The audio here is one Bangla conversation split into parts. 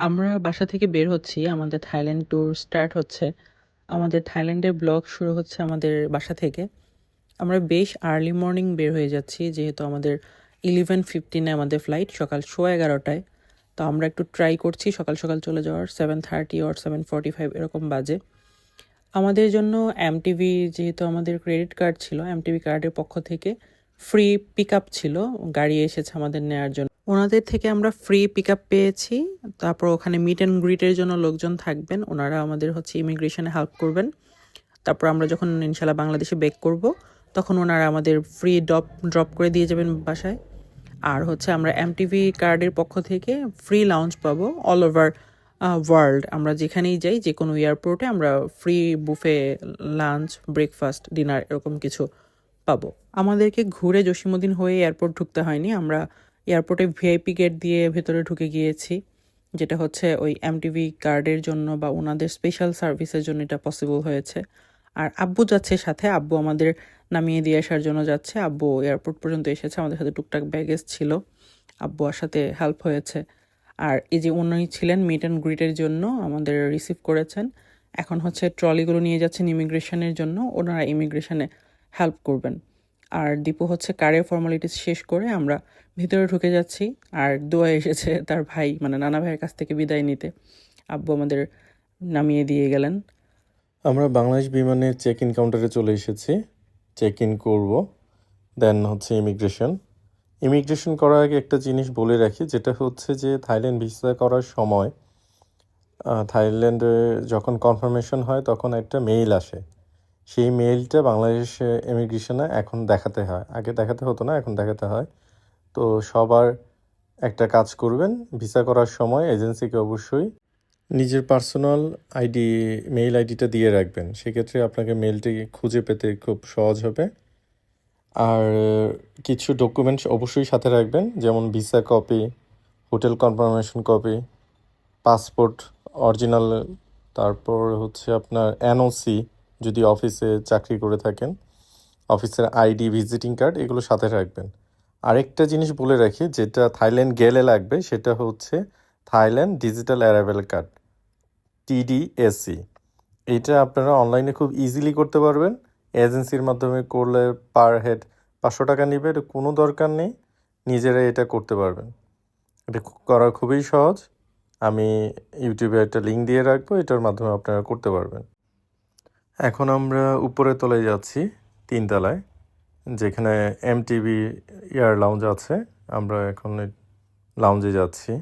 আমরা বাসা থেকে বের হচ্ছি। আমাদের থাইল্যান্ড ট্যুর স্টার্ট হচ্ছে। আমাদের থাইল্যান্ডের ব্লগ শুরু হচ্ছে আমাদের বাসা থেকে। আমরা বেশ আর্লি মর্নিং বের হয়ে যাচ্ছি যেহেতু আমাদের ইলেভেন ফিফটিনে আমাদের ফ্লাইট সকাল সোয়া এগারোটায় তো আমরা একটু ট্রাই করছি সকাল, সকাল চলে যাওয়ার 7:30 অর 7:45 এরকম বাজে। আমাদের জন্য এমটিভি যেহেতু আমাদের ক্রেডিট কার্ড ছিল, এমটিভি কার্ডের পক্ষ থেকে ফ্রি পিকআপ ছিল। গাড়ি এসেছে আমাদের নেওয়ার জন্য। ওনাদের থেকে আমরা ফ্রি পিকআপ পেয়েছি। তারপর ওখানে মিট অ্যান্ড গ্রিটের জন্য লোকজন থাকবেন। ওনারা আমাদের হচ্ছে ইমিগ্রেশনে হেল্প করবেন। তারপর আমরা যখন ইনশাল্লাহ বাংলাদেশে বেক করব, তখন ওনারা আমাদের ফ্রি ড্রপ ড্রপ করে দিয়ে যাবেন বাসায়। আর হচ্ছে আমরা এমটিভি কার্ডের পক্ষ থেকে ফ্রি লাউঞ্জ পাবো অল ওভার ওয়ার্ল্ড আমরা যেখানেই যাই যে কোনো এয়ারপোর্টে আমরা free buffet lunch breakfast dinner এরকম কিছু পাবো আমাদেরকে ঘুরে জসীমউদ্দিন হয়ে এয়ারপোর্ট ঢুকতে হয়নি আমরা এয়ারপোর্টে ভিআইপি গেট দিয়ে ভেতরে ঢুকে গিয়েছি, যেটা হচ্ছে ওই এমটিভি কার্ডের জন্য বা ওনাদের স্পেশাল সার্ভিসের জন্য এটা পসিবল হয়েছে। আর আব্বু যাচ্ছে সাথে, আব্বু আমাদের নামিয়ে দিয়ে আসার জন্য যাচ্ছে। আব্বু এয়ারপোর্ট পর্যন্ত এসেছে, আমাদের সাথে টুকটাক ব্যাগেজ ছিল। আব্বু আসাতে হেল্প হয়েছে। আর এই যে উনি ছিলেন মিট অ্যান্ড গ্রিটের জন্য আমাদের রিসিভ করেছেন। এখন হচ্ছে ট্রলিগুলো নিয়ে যাচ্ছেন ইমিগ্রেশনের জন্য, ওনারা ইমিগ্রেশনে হেল্প করবেন। আর দীপু হচ্ছে কারের ফর্মালিটিস শেষ করে আমরা ভিতরে ঢুকে যাচ্ছি। আর দোয়া এসেছে তার ভাই মানে নানা ভাইয়ের কাছ থেকে বিদায় নিতে। আব্বু আমাদের নামিয়ে দিয়ে গেলেন। আমরা বাংলাদেশ বিমানের চেক ইন কাউন্টারে চলে এসেছি। চেক ইন করব দেন হচ্ছে ইমিগ্রেশন ইমিগ্রেশন করার আগে একটা জিনিস বলে রাখি, যেটা হচ্ছে যে থাইল্যান্ড ভিসা করার সময় থাইল্যান্ডে যখন কনফার্মেশন হয় তখন একটা মেইল আসে। সেই মেইলটা বাংলাদেশ ইমিগ্রেশনে এখন দেখাতে হয়। আগে দেখাতে হতো না, এখন দেখাতে হয়। তো সবার একটা কাজ করবেন, ভিসা করার সময় এজেন্সিকে অবশ্যই নিজের পার্সোনাল আইডি মেইল আইডিটা দিয়ে রাখবেন। সেক্ষেত্রে আপনাকে মেইলটি খুঁজে পেতে খুব সহজ হবে। আর কিছু ডকুমেন্টস অবশ্যই সাথে রাখবেন, যেমন visa copy, hotel confirmation copy passport original তারপর হচ্ছে আপনার এনওসি যদি অফিসে চাকরি করে থাকেন, অফিসের আইডি, ভিজিটিং কার্ড, এগুলো সাথে রাখবেন। আরেকটা জিনিস বলে রাখি, যেটা থাইল্যান্ড গেলে লাগবে, সেটা হচ্ছে Thailand digital arrival card TDSC এটা আপনারা অনলাইনে খুব ইজিলি করতে পারবেন। এজেন্সির মাধ্যমে করলে পার হেড পাঁচশো টাকা নিবে, এটা কোনো দরকার নেই নিজেরা এটা করতে পারবেন। এটা করা খুবই সহজ। আমি ইউটিউবে একটা লিঙ্ক দিয়ে রাখব, এটার মাধ্যমে আপনারা করতে পারবেন। এখন আমরা উপরে তলায় যাচ্ছি, তিনতলায়, যেখানে এমটিভি এয়ার লাউঞ্জ আছে। আমরা এখন লাউঞ্জে যাচ্ছি।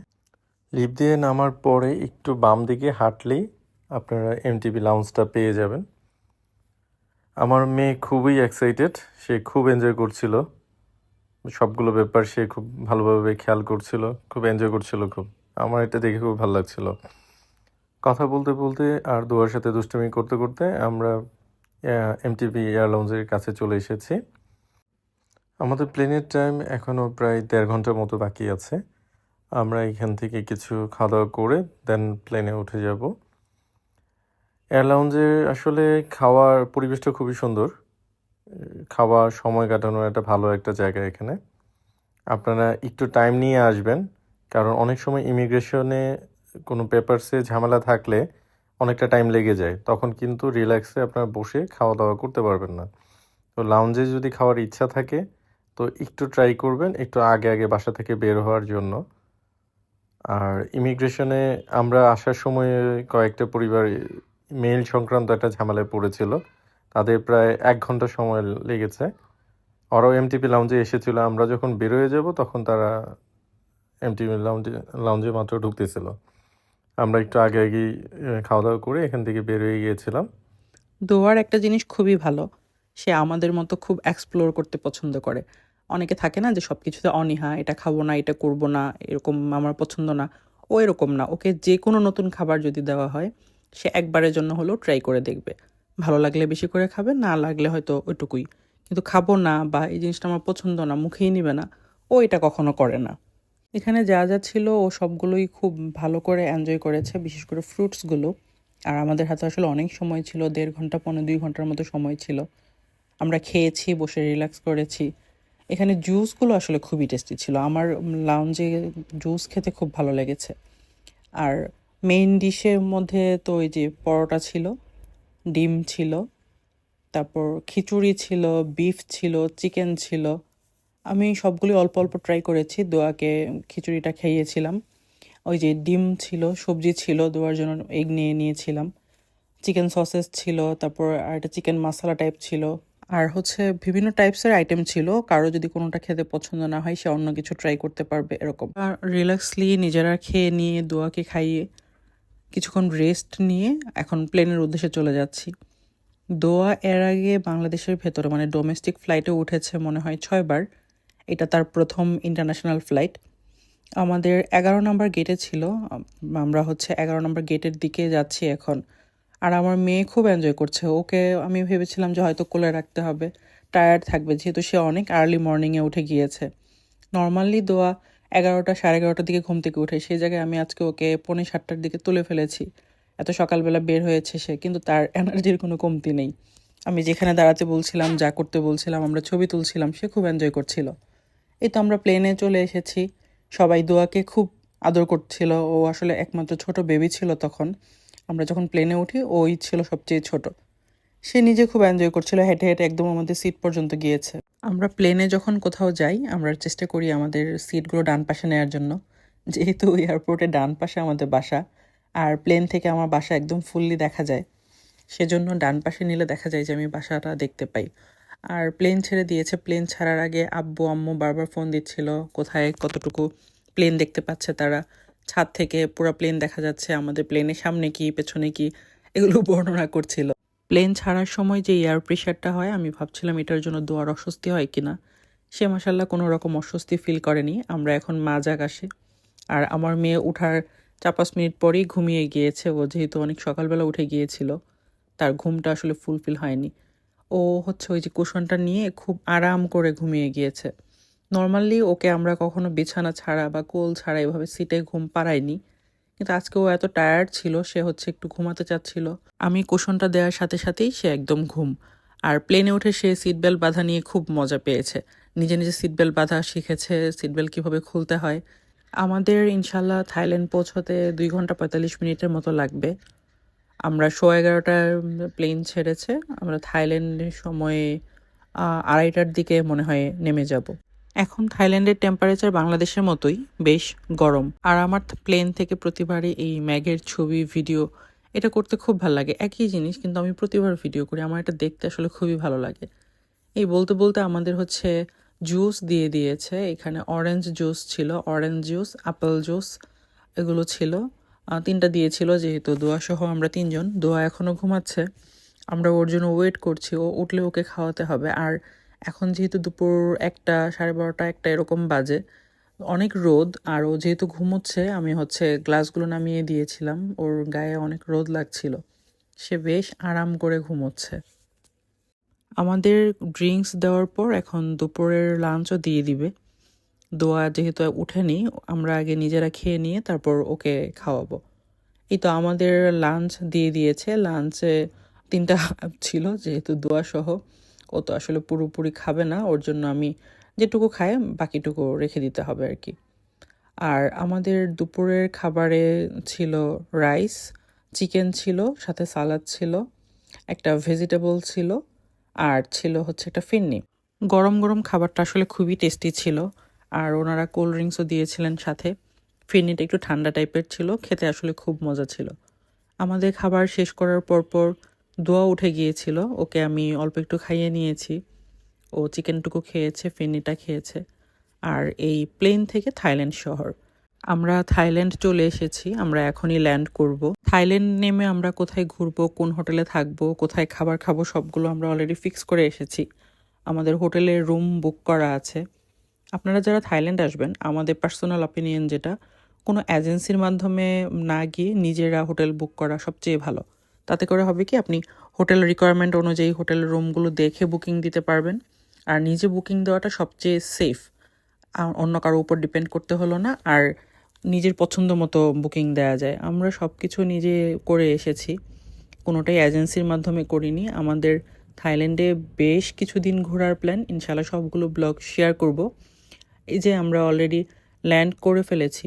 লিফট দিয়ে নামার পরে একটু বাম দিকে হাঁটলেই আপনারা এমটিভি লাউঞ্জটা পেয়ে যাবেন। আমার মেয়ে খুবই এক্সাইটেড সে খুব এনজয় করছিল। সবগুলো ব্যাপার সে খুব ভালোভাবে খেয়াল করছিল, খুব এনজয় করছিল খুব। আমার এটা দেখে খুব ভালো লাগছিল। কথা বলতে বলতে আর দুয়ার সাথে দুষ্টুমি করতে করতে আমরা এমটিভি এয়ার লাউঞ্জের কাছে চলে এসেছি। আমাদের প্লেনের টাইম এখনও প্রায় দেড় ঘণ্টার মতো বাকি আছে। আমরা এখান থেকে কিছু খাওয়া দাওয়া করে দেন প্লেনে উঠে যাব। এয়ার লাউঞ্জে আসলে খাওয়ার পরিবেশটা খুবই সুন্দর। খাওয়া, সময় কাটানোর একটা ভালো একটা জায়গা এখানে। আপনারা একটু টাইম নিয়ে আসবেন, কারণ অনেক সময় ইমিগ্রেশনে কোনো পেপারসে ঝামেলা থাকলে অনেকটা টাইম লেগে যায়। তখন কিন্তু রিল্যাক্সে আপনারা বসে খাওয়া দাওয়া করতে পারবেন না। তো লাউঞ্জে যদি খাওয়ার ইচ্ছা থাকে, তো একটু ট্রাই করবেন, একটু আগে আগে বাসা থেকে বের হওয়ার জন্য। আর ইমিগ্রেশনে আমরা আসার সময় কয়েকটা পরিবার মেইল সংক্রান্ত একটা ঝামেলায় পড়েছিল। তাদের প্রায় এক ঘণ্টা সময় লেগেছে। ওরাও এমটিপি লাউঞ্জে এসেছিল। আমরা যখন বেরোয় যাব, তখন তারা এমটিপি লাউঞ্জে লাউঞ্জে মাত্র ঢুকতেছিল। আমরা একটু আগে আগেই খাওয়া দাওয়া করে এখান থেকে বের হয়ে গিয়েছিলাম। দোয়ার একটা জিনিস খুবই ভালো। সে আমাদের মতো খুব এক্সপ্লোর করতে পছন্দ করে। অনেকে থাকে না যে সব কিছুতে অনীহা, এটা খাব না, এটা করব না, এরকম আমার পছন্দ না। ও এরকম না। ওকে যে কোনো নতুন খাবার যদি দেওয়া হয়, সে একবারের জন্য হলেও ট্রাই করে দেখবে। ভালো লাগলে বেশি করে খাবে, না লাগলে হয়তো ওইটুকুই কিন্তু খাব না বা এই জিনিসটা আমার পছন্দ না, মুখেই নিবে না। ও এটা কখনো করে না। এখানে যা যা ছিল ও সবগুলোই খুব ভালো করে এনজয় করেছে, বিশেষ করে ফ্রুটসগুলো আর আমাদের হাতে আসলে অনেক সময় ছিল, দেড় ঘণ্টা পনেরো দুই ঘণ্টার মতো সময় ছিল। আমরা খেয়েছি, বসে রিল্যাক্স করেছি। এখানে জুসগুলো আসলে খুবই টেস্টি ছিল। আমার লাউঞ্জে জুস খেতে খুব ভালো লেগেছে। আর মেইন ডিশের মধ্যে তো ওই যে পরোটা ছিল, ডিম ছিল, তারপর খিচুড়ি ছিল বিফ ছিল চিকেন ছিল। আমি সবগুলি অল্প অল্প ট্রাই করেছি। দোয়াকে খিচুড়িটা খাইয়েছিলাম ওই যে ডিম ছিল, সবজি ছিল, দোয়ার জন্য এগ নিয়ে নিয়েছিলাম। চিকেন সসেস ছিল, তারপর আর একটা চিকেন মশলা টাইপ ছিল। আর হচ্ছে বিভিন্ন টাইপসের আইটেম ছিল। কারও যদি কোনোটা খেতে পছন্দ না হয়, সে অন্য কিছু ট্রাই করতে পারবে এরকম। আর রিল্যাক্সলি নিজেরা খেয়ে নিয়ে দোয়াকে খাইয়ে কিছুক্ষণ রেস্ট নিয়ে এখন প্লেনের উদ্দেশ্যে চলে যাচ্ছি। দোয়া এর আগে বাংলাদেশের ভেতরে মানে ডোমেস্টিক ফ্লাইটে উঠেছে মনে হয় ছয়বার। এটা তার প্রথম ইন্টারন্যাশনাল ফ্লাইট আমাদের এগারো নম্বর গেটে ছিল। আমরা হচ্ছে এগারো নম্বর গেটের দিকে যাচ্ছি এখন। আর আমার মেয়ে খুব এনজয় করছে। ওকে আমি ভেবেছিলাম যে হয়তো কোলে রাখতে হবে। টায়ার্ড থাকবে, যেহেতু সে অনেক আর্লি মর্নিংয়ে উঠে গিয়েছে। নর্মালি দোয়া এগারোটা, সাড়ে এগারোটার দিকে ঘুম থেকে উঠে। সেই জায়গায় আমি আজকে ওকে পৌনে সাতটার দিকে তুলে ফেলেছি। এত সকালবেলা বের হয়েছে সে, কিন্তু তার এনার্জির কোনো কমতি নেই। আমি যেখানে দাঁড়াতে বলছিলাম, যা করতে বলছিলাম, আমরা ছবি তুলছিলাম, সে খুব এনজয় করছিল। এই তো আমরা প্লেনে চলে এসেছি। সবাই দোয়াকে খুব আদর করছিল। ও আসলে একমাত্র ছোট বেবি ছিল তখন। আমরা যখন প্লেনে উঠি, ওই ছিল সবচেয়ে ছোট। সে নিজে খুব এনজয় করছিল, হেঁটে হেঁটে একদম আমাদের সিট পর্যন্ত গিয়েছে। আমরা প্লেনে যখন কোথাও যাই, আমরা চেষ্টা করি আমাদের সিটগুলো ডান পাশে নেওয়ার জন্য। যেহেতু এয়ারপোর্টে ডান পাশে আমাদের বাসা, আর প্লেন থেকে আমার বাসা একদম ফুললি দেখা যায়। সেজন্য ডান পাশে নিলে দেখা যায় যে আমি বাসাটা দেখতে পাই। আর প্লেন ছেড়ে দিয়েছে। প্লেন ছাড়ার আগে আব্বু, আম্মু বারবার ফোন দিচ্ছিল, কোথায় কতটুকু প্লেন দেখতে পাচ্ছে তারা। ছাদ থেকে পুরো প্লেন দেখা যাচ্ছে, আমাদের প্লেনের সামনে কি, পেছনে কি, এগুলো বর্ণনা করছিল। প্লেন ছাড়ার সময় যে এয়ার প্রেশারটা হয়, আমি ভাবছিলাম এটার জন্য দোয়ার অস্বস্তি হয় কিনা। সে মাসাল্লাহ কোনো রকম অস্বস্তি ফিল করেনি। আমরা এখন মাজাক আসে আর আমার মেয়ে উঠার চার পাঁচ মিনিট পরেই ঘুমিয়ে গিয়েছে। ও যেহেতু অনেক সকালবেলা উঠে গিয়েছিল, তার ঘুমটা আসলে ফুলফিল হয়নি। ও হচ্ছে ওই যে কুশনটা নিয়ে খুব আরাম করে ঘুমিয়ে গিয়েছে। নর্মালি ওকে আমরা কখনো বিছানা ছাড়া বা কোল ছাড়া এভাবে সিটে ঘুম পাড়াইনি। কিন্তু আজকে ও এত টায়ার্ড ছিল, সে হচ্ছে একটু ঘুমাতে চাচ্ছিল। আমি কুশনটা দেওয়ার সাথে সাথেই সে একদম ঘুম। আর প্লেনে উঠে সে সিট বেল্ট বাঁধা নিয়ে খুব মজা পেয়েছে। নিজে নিজে সিট বেল্ট বাঁধা শিখেছে সিট বেল্ট কীভাবে খুলতে হয়। আমাদের ইনশাল্লাহ থাইল্যান্ড পৌঁছতে দুই ঘণ্টা পঁয়তাল্লিশ মিনিটের মতো লাগবে। আমরা শো এগারোটার প্লেন ছেড়েছে, আমরা থাইল্যান্ডের সময়ে আড়াইটার দিকে মনে হয় নেমে যাব। এখন থাইল্যান্ডের টেম্পারেচার বাংলাদেশের মতোই, বেশ গরম। আর আমার প্লেন থেকে প্রতিবারই এই ম্যাগের ছবি ভিডিও এটা করতে খুব ভালো লাগে। একই জিনিস, কিন্তু আমি প্রতিবার ভিডিও করি। আমার এটা দেখতে আসলে খুবই ভালো লাগে। এই বলতে বলতে আমাদের হচ্ছে জুস দিয়ে দিয়েছে। এখানে অরেঞ্জ জুস ছিল অরেঞ্জ জুস আপেল জুস এগুলো ছিল। তিনটা দিয়েছিল যেহেতু দোয়া সহ আমরা তিনজন। দোয়া এখনও ঘুমাচ্ছে। আমরা ওর জন্য ওয়েট করছি। ও উঠলে ওকে খাওয়াতে হবে। আর এখন যেহেতু দুপুর একটা, সাড়ে বারোটা, একটা এরকম বাজে, অনেক রোদ। আর ও যেহেতু ঘুমোচ্ছে, আমি হচ্ছে গ্লাসগুলো নামিয়ে দিয়েছিলাম। ওর গায়ে অনেক রোদ লাগছিল। সে বেশ আরাম করে ঘুমোচ্ছে। আমাদের ড্রিঙ্কস দেওয়ার পর এখন দুপুরের লাঞ্চও দিয়ে দিবে। দোয়া যেহেতু উঠেনি, আমরা আগে নিজেরা খেয়ে নিয়ে তারপর ওকে খাওয়াবো। এই তো আমাদের লাঞ্চ দিয়ে দিয়েছে। লাঞ্চে তিনটা ছিল যেহেতু দোয়া সহ। ও তো আসলে পুরোপুরি খাবে না, ওর জন্য আমি যেটুকু খাই, বাকিটুকু রেখে দিতে হবে আর কি। আর আমাদের দুপুরের খাবারে ছিল রাইস চিকেন ছিল, সাথে সালাদ ছিল, একটা ভেজিটেবল ছিল, আর ছিল হচ্ছে একটা ফিন্নি গরম গরম খাবারটা আসলে খুবই টেস্টি ছিল। আর ওনারা কোল্ড ড্রিঙ্কসও দিয়েছিলেন সাথে। ফিরনিটা একটু ঠান্ডা টাইপের ছিল, খেতে আসলে খুব মজা ছিল। আমাদের খাবার শেষ করার পর পর দোয়া উঠে গিয়েছিল, ওকে আমি অল্প একটু খাইয়ে নিয়েছি। ও চিকেনটুকু খেয়েছে, ফিরনিটা খেয়েছে। আর এই প্লেন থেকে থাইল্যান্ড শহর। আমরা থাইল্যান্ড চলে এসেছি, আমরা এখনই ল্যান্ড করব। থাইল্যান্ড নেমে আমরা কোথায় ঘুরবো, কোন হোটেলে থাকব, কোথায় খাবার খাব, সবগুলো আমরা অলরেডি ফিক্স করে এসেছি। আমাদের হোটেলের রুম বুক করা আছে। আপনারা যারা থাইল্যান্ড আসবেন, আমাদের পার্সোনাল অপিনিয়ন যেটা, কোনো এজেন্সির মাধ্যমে না গিয়ে নিজেরা হোটেল বুক করা সবচেয়ে ভালো। তাতে করে হবে কি, আপনি হোটেল রিকোয়ারমেন্ট অনুযায়ী হোটেল রুমগুলো দেখে বুকিং দিতে পারবেন। আর নিজে বুকিং দেওয়াটা সবচেয়ে সেফ অন্য কারও উপর ডিপেন্ড করতে হলো না, আর নিজের পছন্দ মতো বুকিং দেওয়া যায়। আমরা সব কিছু নিজে করে এসেছি। কোনোটাই এজেন্সির মাধ্যমে করিনি। আমাদের থাইল্যান্ডে বেশ কিছুদিন ঘোরার প্ল্যান ইনশাল্লাহ সবগুলো ব্লগ শেয়ার করব। এই যে আমরা অলরেডি ল্যান্ড করে ফেলেছি।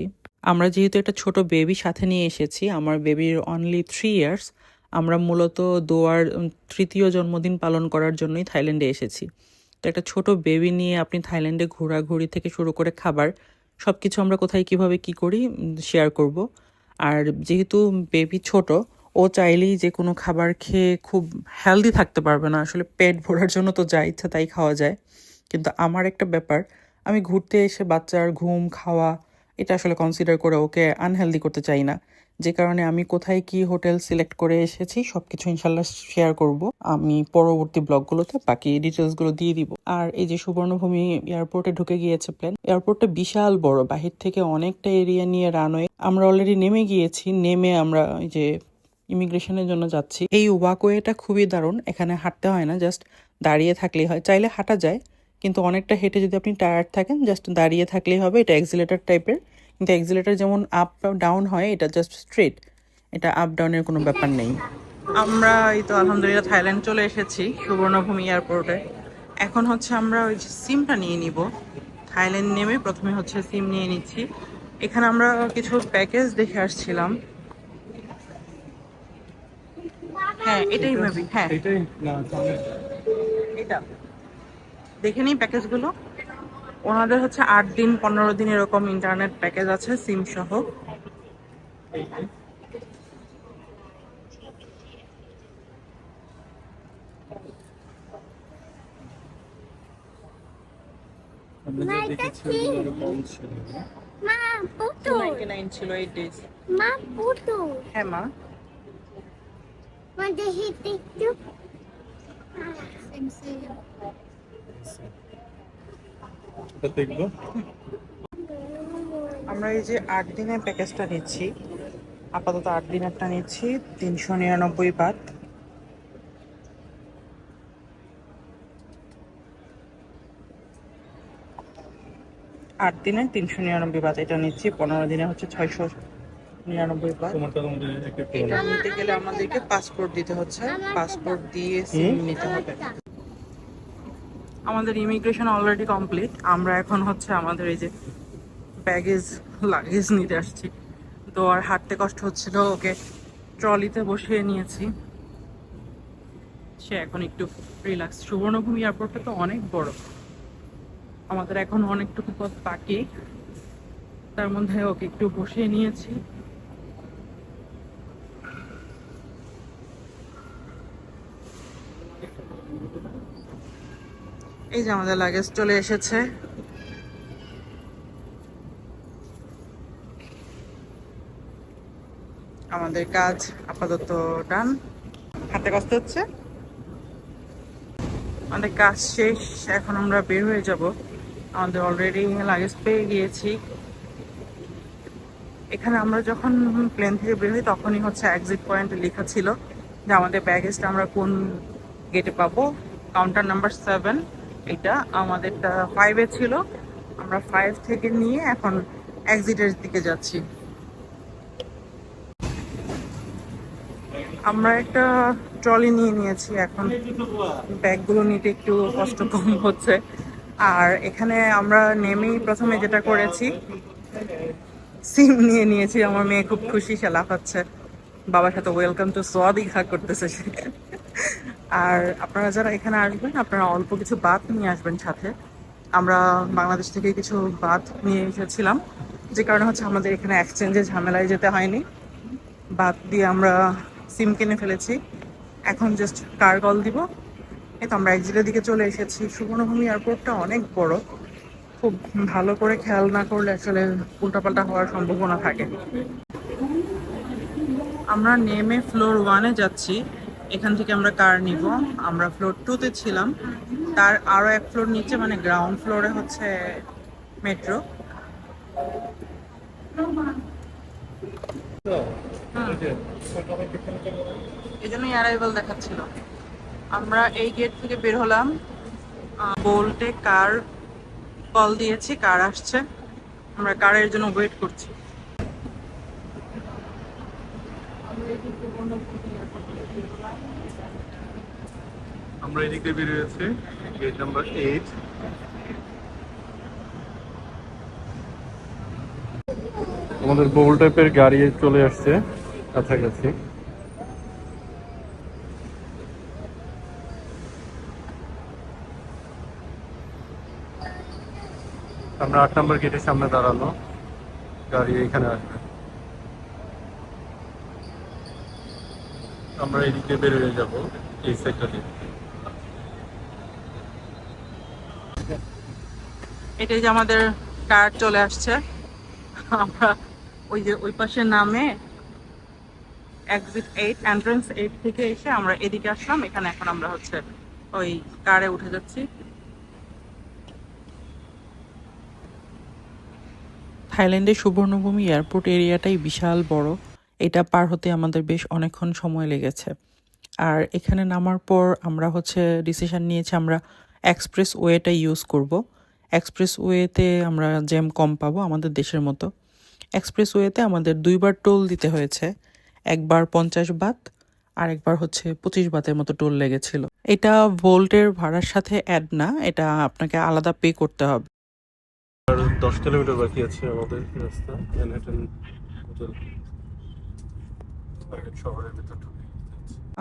আমরা যেহেতু একটা ছোট বেবি সাথে নিয়ে এসেছি, আমার বেবির অনলি থ্রি ইয়ার্স আমরা মূলত দোয়ার তৃতীয় জন্মদিন পালন করার জন্যই থাইল্যান্ডে এসেছি। তো একটা ছোট বেবি নিয়ে আপনি থাইল্যান্ডে ঘোরাঘুরি থেকে শুরু করে খাবার সব কিছু আমরা কোথায় কীভাবে কি করি শেয়ার করব। আর যেহেতু বেবি ছোট, ও চাইলেই যে কোনো খাবার খেয়ে খুব হেলদি থাকতে পারবে না। আসলে পেট ভরার জন্য তো যা ইচ্ছা তাই খাওয়া যায়। কিন্তু আমার একটা ব্যাপার আমি ঘুরতে এসে বাচ্চার ঘুম, খাওয়া, এটা আসলে কনসিডার করে ওকে আনহেলদি করতে চাই না। যে কারণে আমি কোথায় কি হোটেল সিলেক্ট করে এসেছি সব কিছু ইনশাল্লাহ শেয়ার করব। আমি পরবর্তী ব্লগগুলোতে বাকি ডিটেলসগুলো দিয়ে দিব। আর এই যে সুবর্ণভূমি এয়ারপোর্টে ঢুকে গিয়েছে প্লেন এয়ারপোর্টটা বিশাল বড়, বাহির থেকে অনেকটা এরিয়া নিয়ে রানওয়ে আমরা অলরেডি নেমে গিয়েছি, নেমে আমরা এই যে ইমিগ্রেশনের জন্য যাচ্ছি। এই ওয়াকওয়েটা খুবই দারুণ, এখানে হাঁটতে হয় না জাস্ট দাঁড়িয়ে থাকলেই হয়। চাইলে হাঁটা যায় কিন্তু অনেকটা হেঁটে যদি আপনি টায়ার্ড থাকেন জাস্ট দাঁড়িয়ে থাকলেই হবে এটা এক্সিলেটার টাইপের কিন্তু এক্সিলেটার যেমন আপ ডাউন হয় এটা জাস্ট স্ট্রেট এটা আপ ডাউনের কোনো ব্যাপার নেই। আমরা এই তো আলহামদুলিল্লাহ থাইল্যান্ড চলে এসেছি সুবর্ণভূমি এয়ারপোর্টে। এখন হচ্ছে আমরা ওই যে সিমটা নিয়ে নিব। থাইল্যান্ড নেমে প্রথমে হচ্ছে সিম নিয়ে নিচ্ছি। এখানে আমরা কিছু প্যাকেজ দেখে আসছিলাম। হ্যাঁ এটাই ভাবি হ্যাঁ। এটাই না এটা। দেখে নিই প্যাকেজগুলো। ওনাদের হচ্ছে আট দিন পনেরো দিন এরকম ইন্টারনেট প্যাকেজ আছে সিম সহ। আমরা যে দেখেছি ওগুলো আরও কম ছিল মা পুতুল নাইন ছিল এইট ডেজ মা পুতুল হ্যাঁ মা মা দেখি একটু এটা দেখব। আমরা এই যে আট দিনের প্যাকেজটা নিচ্ছি আপাতত আট দিনেরটা নিচ্ছি তিনশো নিরানব্বই বাদ। আট দিনে তিনশো নিরানব্বই বাদ এটা নিচ্ছি পনেরো দিনে হচ্ছে ছয়শো নিরানব্বই বাদ। তোমারটা তোমাদের একটা এটা নিতে গেলে আমাদেরকে পাসপোর্ট দিতে হচ্ছে পাসপোর্ট দিয়ে সিম নিতে হবে। আমাদের ইমিগ্রেশন অলরেডি কমপ্লিট আমরা এখন হচ্ছে আমাদের এই যে ব্যাগেজ লাগেজ নিতে আসছি। তো আর হাঁটতে কষ্ট হচ্ছিল, ওকে ট্রলিতে বসিয়ে নিয়েছি। সে এখন একটু রিল্যাক্স সুবর্ণভূমি এয়ারপোর্টটা তো অনেক বড়। আমাদের এখন অনেকটুকু পথ বাকি। তার মধ্যে ওকে একটু বসিয়ে নিয়েছি। এই যে আমাদের লাগেজ চলে এসেছে। আমাদের কাজ আপাতত ডান। হাতে কষ্ট হচ্ছে। আমাদের কাজ শেষ, এখন আমরা বের হয়ে যাব। আমাদের অলরেডি লাগেজ পেয়ে গিয়েছি। এখানে আমরা যখন প্লেন থেকে বের হই, তখনই হচ্ছে এক্সিট পয়েন্টে লেখা ছিল যে আমাদের ব্যাগেজটা আমরা কোন গেটে পাবো। কাউন্টার নাম্বার সেভেন এটা আমাদেরটা ফাইভে ছিল। আমরা ফাইভ থেকে নিয়ে এখন এক্সিটের দিকে যাচ্ছি। আমরা একটা ট্রলি নিয়ে নিয়েছি, এখন ব্যাগগুলো নিতে একটু কষ্ট কম হচ্ছে। আর এখানে আমরা নেমেই প্রথমে যেটা করেছি, সিম নিয়ে নিয়েছি। আমার মেয়ে খুব খুশি, সে লাফাচ্ছে। বাবার সাথে ওয়েলকাম টু সোয়া দীঘা করতেছে সে। আর আপনারা যারা এখানে আসবেন, আপনারা অল্প কিছু বাত নিয়ে আসবেন সাথে। আমরা বাংলাদেশ থেকে কিছু বাত নিয়ে এসেছিলাম, যে কারণে হচ্ছে আমাদের এখানে এক্সচেঞ্জে ঝামেলায় যেতে হয়নি। বাদ দিয়ে আমরা সিম কিনে ফেলেছি। এখন জাস্ট কার কল দিব। এই তো আমরা এক্সিটের দিকে চলে এসেছি। সুবর্ণভূমি এয়ারপোর্টটা অনেক বড়। খুব ভালো করে খেয়াল না করলে আসলে উল্টাপাল্টা হওয়ার সম্ভাবনা থাকে। আমরা নেমে ফ্লোর ওয়ানে যাচ্ছি। এখান থেকে আমরা কার নিব। আমরা ফ্লোর টুতে ছিলাম। তার আরও এক ফ্লোর নিচে মানে গ্রাউন্ড ফ্লোরে হচ্ছে মেট্রো এই জন্যই অ্যারাইভাল দেখাচ্ছিল। আমরা এই গেট থেকে বের হলাম। বোল্টে কার কল দিয়েছি কার আসছে। আমরা কারের জন্য ওয়েট করছি। আমরা এদিক দিয়ে বেরিয়েছি গেট নাম্বার এইট আমাদের বোল টাইপের গাড়ি চলে আসছে কাছাকাছি। আমরা আট নম্বর গেটের সামনে দাঁড়ানো। গাড়ি এখানে আসবে। আমরা এদিকে বের হয়ে যাব এই সাইডটা এটাই যে আমাদের কার চলে আসছে। আমরা ওই যে ওই পাশে নামে এক্সিট এইট এন্ট্রান্স এইট থেকে এসে আমরা এদিকে আসলাম। এখানে এখন আমরা হচ্ছে ওই কারে উঠে যাচ্ছি। থাইল্যান্ডের সুবর্ণভূমি এয়ারপোর্ট এরিয়াটাই বিশাল বড়। এটা পার হতে আমাদের বেশ অনেকক্ষণ সময় লেগেছে। আর এখানে নামার পর আমরা হচ্ছে ডিসিশন নিয়েছি আমরা এক্সপ্রেস ওয়েটা ইউজ করব। এক্সপ্রেস ওয়েতে আমরা জ্যাম কম পাবো আমাদের দেশের মতো। এক্সপ্রেস ওয়েতে আমাদের দুইবার টোল দিতে হয়েছে। একবার পঞ্চাশ বাত আর একবার হচ্ছে পঁচিশ বাতের মতো টোল লেগেছিল। এটা ভোল্টের ভাড়ার সাথে অ্যাড না এটা আপনাকে আলাদা পে করতে হবে। আর দশ কিলোমিটার বাকি আছে আমাদের রাস্তা ম্যানহাটন শহরের ভিতর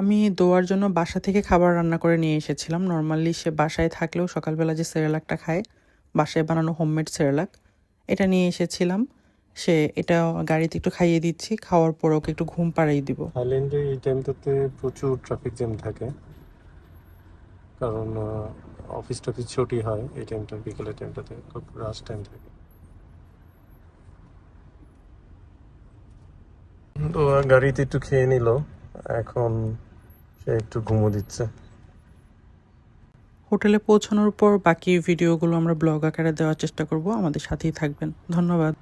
আমি দোয়ার জন্য বাসা থেকে খাবার রান্না করে নিয়ে এসেছিলাম। নর্মালি সে বাসায় থাকলেও সকালবেলা যে সেরেলাকটা খায় বাসায় বানানো হোমমেড সেরেলাক। এটা নিয়ে এসেছিলাম। সে এটা গাড়িতে একটু খাইয়ে দিচ্ছি, খাওয়ার পর ওকে একটু ঘুম পাড়িয়ে দিব। থাইল্যান্ডে এই টাইমটাতে প্রচুর ট্রাফিক জ্যাম থাকে। কারণ অফিস টফিস ছুটি হয়, এই টাইমটা, বিকেলের টাইমটাতে, খুব রাশ টাইম থাকে। তো গাড়িতে একটু খেয়ে নিল। এখন সে একটু ঘুমো দিচ্ছে। হোটেলে পৌঁছানোর পর বাকি ভিডিওগুলো আমরা ব্লগ আকারে দেওয়ার চেষ্টা করব। আমাদের সাথেই থাকবেন। ধন্যবাদ।